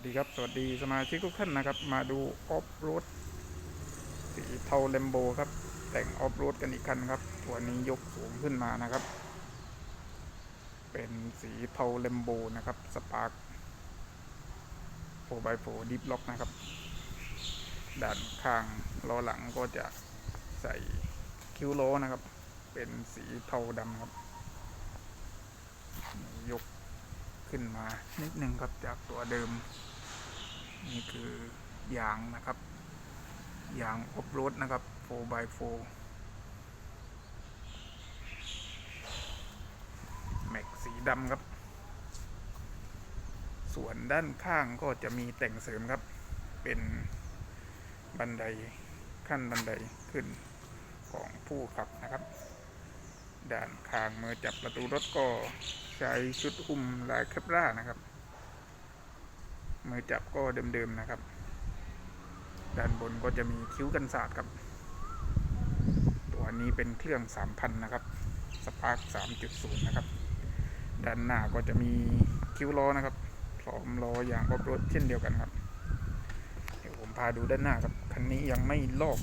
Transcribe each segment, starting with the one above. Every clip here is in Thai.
สดีครับ สวัสดีสมาชิกทุกท่านนะครับ มาดูออฟโรดสีเทาเลมโบครับ แต่งออฟโรดกันอีกคันครับ ตัวนี้ยกสูงขึ้นมานะครับ เป็นสีเทาเลมโบนะครับ สปาร์คโฟบายโฟดิฟล็อกนะครับ ด้านข้างล้อหลังก็จะใส่คิ้วล้อนะครับ เป็นสีเทาดำครับ ยก ขึ้นมานิดนึงครับจากตัวเดิม นี่คือยางนะครับยางออฟโรดนะครับ 4x4 แม็กสีดำครับ ส่วนด้านข้างก็จะมีแต่งเสริมครับ เป็นบันไดขั้นบันไดขึ้นของผู้ขับนะครับ ด้านข้างมือจับประตูรถก็ใช้ชุดหุ้มลายแคปรานะครับ มือจับก็เดิมๆนะครับ ด้านบนก็จะมีคิ้วกันศาสตร์ครับ ตัวนี้เป็นเครื่อง 3,000 นะครับสปาร์ค3.0 นะครับ ด้านหน้าก็จะมีคิ้วล้อนะครับพร้อมล้ออย่างออฟรดเช่นเดียวกันครับ เดี๋ยวผมพาดูด้านหน้าครับคันนี้ยังไม่ลอก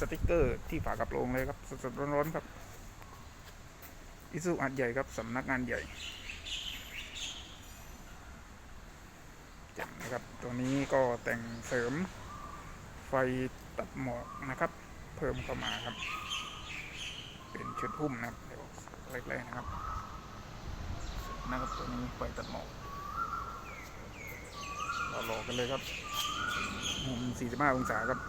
สติกเกอร์ที่ฝากระโปรงเลยครับสดๆร้อนๆครับ อิสุอัดใหญ่ครับสำนักงานใหญ่แจ่มนะครับ ตัวนี้ก็แต่งเสริมไฟตัดหมอกนะครับ เพิ่มเข้ามาครับ เป็นชุดหุ้มนะครับเดี๋ยวเล็กๆนะครับนะครับตัวนี้ไฟตัดหมอกเรารอกันเลยครับมุม45 องศาครับ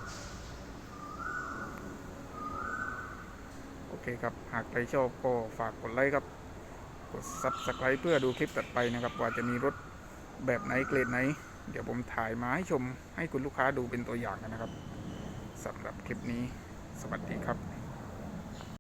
โอ เคครับ หากใครชอบก็ฝากกดไลค์ครับ กด Subscribe เพื่อดูคลิปต่อไปนะครับ ว่าจะมีรถแบบไหนเกรดไหน เดี๋ยวผมถ่ายมาให้ชมให้คุณลูกค้าดูเป็นตัวอย่างกันนะครับสำหรับคลิปนี้ สวัสดีครับ